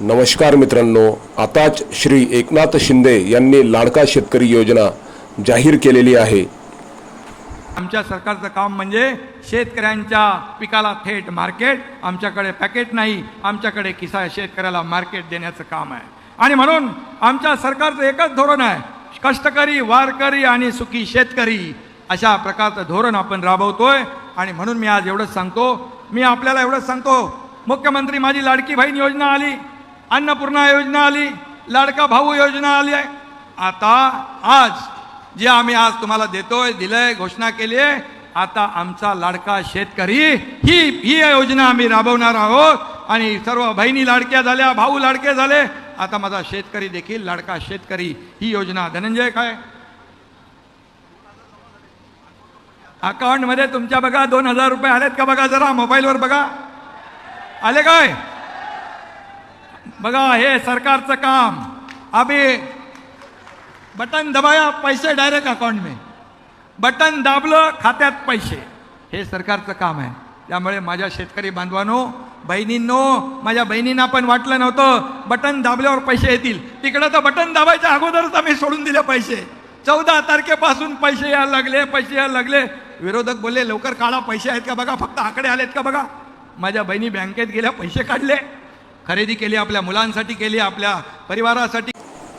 नमस्कार मित्रांनो आताच श्री एकनाथ शिंदे यांनी लाडका शेतकरी योजना जाहीर केलेली आहे. आमच्या सरकारचं काम म्हणजे शेतकऱ्यांच्या पिकाला थेट मार्केट आमच्याकडे पॅकेट नाही आमच्याकडे किसा शेतकऱ्याला मार्केट देण्याचं काम आहे. आणि म्हणून आमच्या सरकारचं एकच धोरण आहे कष्टकरी वारकरी आणि सुखी शेतकरी अशा प्रकारचं धोरण आपण राबवतोय. आणि म्हणून मी आज एवढंच सांगतो मी आपल्याला एवढंच सांगतो मुख्यमंत्री माझी लाडकी बहीण योजना आली अन्नपूर्णा योजना आली लाडका भाऊ योजना आली आहे. आता आज जे आम्ही आज तुम्हाला देतोय दिलंय घोषणा केली आहे आता आमचा लाडका शेतकरी ही ही योजना आम्ही राबवणार आहोत. आणि सर्व बहिणी लाडक्या झाल्या भाऊ लाडके झाले आता माझा शेतकरी देखील लाडका शेतकरी ही योजना धनंजय काय? अकाउंटमध्ये तुमच्या बघा दोन हजार रुपये आलेत का बघा जरा मोबाईलवर बघा. आले काय? बघा हे सरकारचं काम. अभी बटन दबाया पैसे डायरेक्ट अकाउंट में. बटन दाबलं खात्यात पैसे. हे सरकारचं काम आहे. त्यामुळे माझ्या शेतकरी बांधवांनो बहिणींनो माझ्या बहिणींना पण वाटलं नव्हतं बटन दाबल्यावर पैसे येतील. तिकडं तर बटन दाबायच्या अगोदरच आम्ही सोडून दिले पैसे. चौदा तारखेपासून पैसे यायला लागले पैसे यायला लागले. विरोधक बोलले लवकर काढा पैसे आहेत का बघा फक्त आकडे आलेत का बघा. माझ्या बहिणी बँकेत गेल्या पैसे काढले. खरेदी केली आपल्या मुलांसाठी केली आपल्या परिवारासाठी.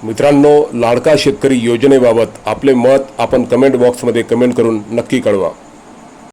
मित्रांनो लाडका शेतकरी योजनेबाबत आपले मत आपण कमेंट बॉक्समध्ये कमेंट करून नक्की कळवा.